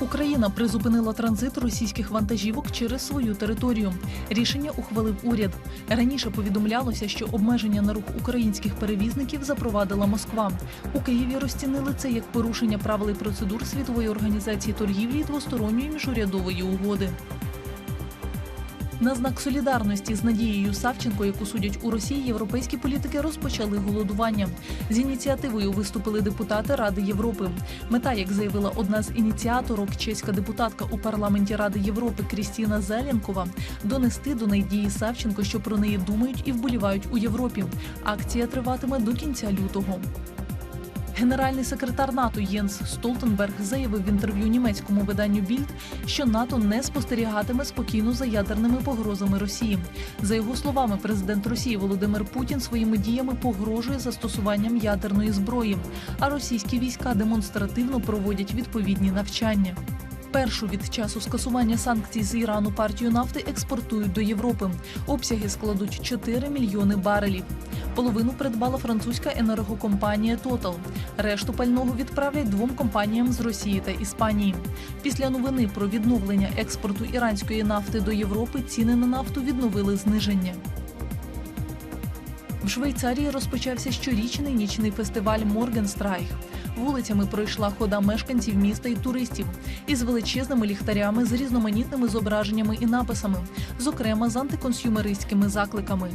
Україна призупинила транзит російських вантажівок через свою територію. Рішення ухвалив уряд. Раніше повідомлялося, що обмеження на рух українських перевізників запровадила Москва. У Києві розцінили це як порушення правил і процедур світової організації торгівлі двосторонньої міжурядової угоди. На знак солідарності з Надією Савченко, яку судять у Росії, європейські політики розпочали голодування. З ініціативою виступили депутати Ради Європи. Мета, як заявила одна з ініціаторок, чеська депутатка у парламенті Ради Європи Крістіна Зеленкова, донести до Надії Савченко, що про неї думають і вболівають у Європі. Акція триватиме до кінця лютого. Генеральний секретар НАТО Єнс Столтенберг заявив в інтерв'ю німецькому виданню Більд, що НАТО не спостерігатиме спокійно за ядерними погрозами Росії. За його словами, президент Росії Володимир Путін своїми діями погрожує застосуванням ядерної зброї, а російські війська демонстративно проводять відповідні навчання. Першу від часу скасування санкцій з Ірану партію нафти експортують до Європи. Обсяги складуть 4 мільйони барелів. Половину придбала французька енергокомпанія Total. Решту пального відправлять двом компаніям з Росії та Іспанії. Після новини про відновлення експорту іранської нафти до Європи ціни на нафту відновили зниження. В Швейцарії розпочався щорічний нічний фестиваль Моргенстрайх. Вулицями пройшла хода мешканців міста і туристів із величезними ліхтарями з різноманітними зображеннями і написами, зокрема з антиконсюмеристськими закликами.